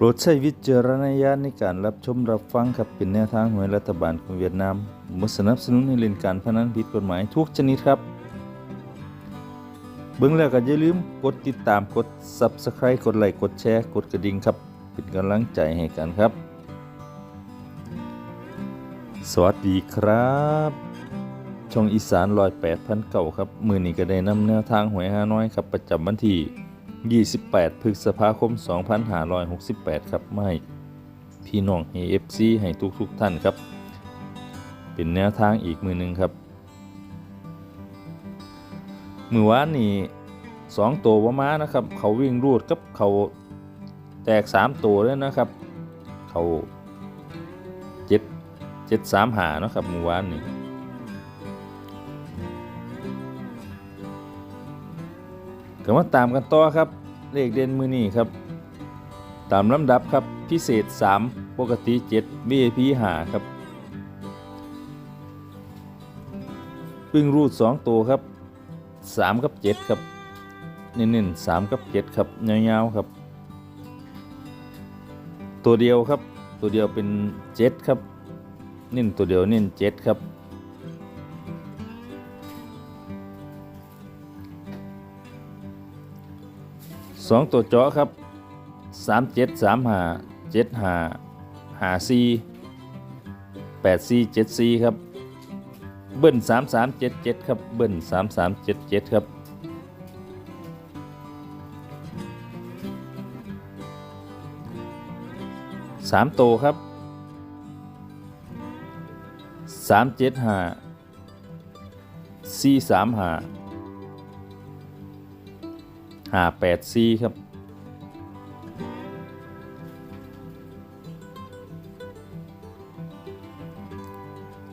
โปรดใช้วิจารณญาณในการรับชมรับฟังครับเป็นแนวทางหวยรัฐบาลของเวียดนามบ่สนับสนุนให้เล่นการพนันผิดกฎหมายทุกชนิดครับ เบิ่งแล้วก็อย่าลืมกดติดตามกด Subscribe กดไลค์กดแชร์กดกระดิ่งครับ เป็นกำลังใจให้กันครับ สวัสดีครับ ช่องอีสานลอยแปดพันเก่าครับ มือนี้ก็ได้นำแนวทางหวยฮานอยครับประจำวันที่ 28 พฤษภาคม 2568 ครับไม่พี่น้อง AFC ให้ทุกทุกๆท่านครับ เป็นแนวทางอีกมือหนึ่งครับ มือวานนี่สองตัวว่ามานะครับ เขาวิ่งรูดกับเขาแตกสามตัวเลยนะครับ เขาเจ็ดเจ็ดสามหานะครับมือวานนี่ ก็มาตามกันต่อครับ เลขเด่นมือนี้ครับ ตามลำดับครับพิเศษ 3 ปกติ 7 VIP หาครับพึ่งรูด 2 ตัวครับ 3 กับ 7 ครับเน้นๆ3กับ 7 ครับยาวๆครับ ตัวเดียวครับ ตัวเดียวเป็น 7 ครับ เน้นตัวเดียวเน้น7ครับ สองตัวเจาะครับสามเจ็ดสามหาเจ็ดหาหาซีแปดซีเจ็ดซีครับ เบิ้ลสามสามเจ็ดเจ็ดครับ เบิ้ลสามสามเจ็ดเจ็ดครับ สามโตครับสามเจ็ดหาซีสามหา 5 8c ครับ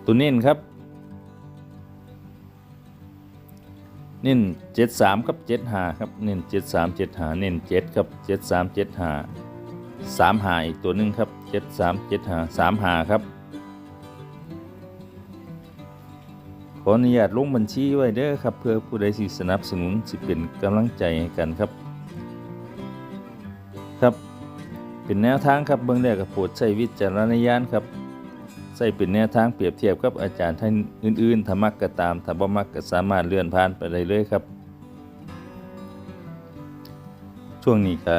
ตัวเน้นครับ เน้น73 ครับ75ครับ เน้น73 75เน้น7 ครับ 73 75 3หาอีกตัวนึงครับ 73 75 3หาครับ ขออนุญาตลงบัญชีไว้เด้อครับ เพื่อผู้ใดสิสนับสนุนสิเป็นกำลังใจให้กันครับ ครับ เป็นแนวทางครับเบื้องแรกกับโปรดใช้วิจารณญาณครับใส่เป็นแนวทางเปรียบเทียบกับอาจารย์ท่านอื่นๆถ้ามักก็ตามถ้าบ่มักก็สามารถเลื่อนผ่านไปได้เลยครับ ช่วงนี้ก็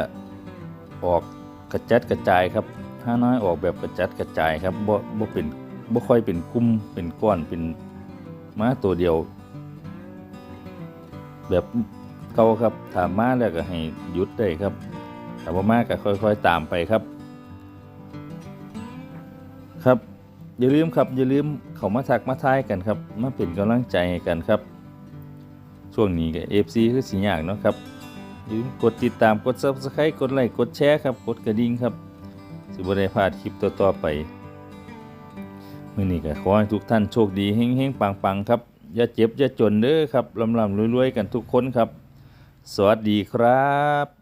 ออกกระจัดกระจายครับห้าน้อยออกแบบกระจัดกระจายครับบ่บ่เป็นบ่ค่อยเป็นกลุ่มเป็นก้อนเป็น มาตัวเดียว แบบเก่าครับถามมาแล้วก็ให้หยุดได้ครับแต่ว่ามาก็ค่อยๆตามไปครับ ครับ อย่าลืมครับ อย่าลืมเขามาทักมาทายกันครับมาเป็นกำลังใจกันครับ ช่วงนี้ก็เอฟซีคือสิยากเนาะครับอย่าลืมกดติดตามกด subscribe กดไลค์กดแชร์ครับ กดกระดิ่งครับสิบได้พลาดคลิปต่อๆไป มื่อนี้ก็ขอให้ทุกท่านโชคดีเฮงๆปังๆครับ อย่าเจ็บ อย่าจนเด้อครับลำๆรวยๆ กันทุกคนครับ สวัสดีครับ